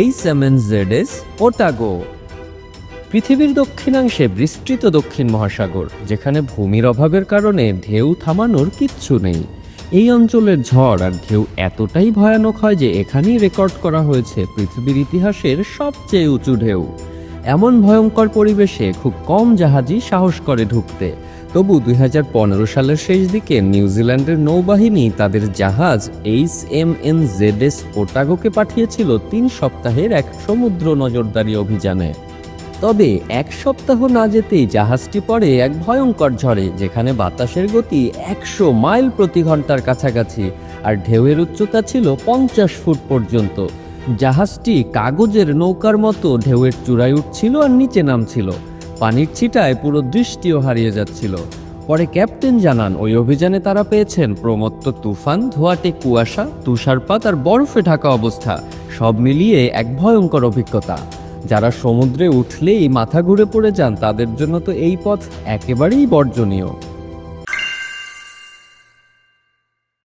এই seven Z S Otago পৃথিবীর দক্ষিণাংশে বিস্তৃত দক্ষিণ মহাসাগর, যেখানে ভূমির অভাবের কারণে ঢেউ থামানোর কিচ্ছু নেই। এই অঞ্চলের ঝড় আর ঢেউ এতটাই ভয়ানক হয় যে এখানেই রেকর্ড করা হয়েছে পৃথিবীর ইতিহাসের সবচেয়ে উঁচু ঢেউ। এমন ভয়ঙ্কর পরিবেশে খুব কম জাহাজই সাহস করে ঢুকতে। তবু দুই হাজার পনেরো সালের শেষ দিকে নিউজিল্যান্ডের নৌবাহিনী তাদের জাহাজ H M N Z S ওটাগোকে পাঠিয়েছিল তিন সপ্তাহের এক সমুদ্র নজরদারি অভিযানে। তবে এক সপ্তাহ না যেতেই জাহাজটি পড়ে এক ভয়ঙ্কর ঝড়ে, যেখানে বাতাসের গতি একশো মাইল প্রতি ঘণ্টার কাছাকাছি আর ঢেউয়ের উচ্চতা ছিল পঞ্চাশ ফুট পর্যন্ত। জাহাজটি কাগজের নৌকার মতো ঢেউয়ের চূড়ায় উঠছিল আর নিচে নামছিল। পানির ছিটায় পুরো দৃষ্টিও হারিয়ে যাচ্ছিল। পরে ক্যাপ্টেন জানান, ওই অভিযানে তারা পেয়েছেন প্রমত্ত তুফান, ধোয়াটে কুয়াশা, তুষারপাত আর বরফে ঢাকা অবস্থা। সব মিলিয়ে এক ভয়ঙ্কর অভিজ্ঞতা। যারা সমুদ্রে উঠলেই মাথা ঘুরে পড়ে যান, তাদের জন্য তো এই পথ একেবারেই বর্জনীয়।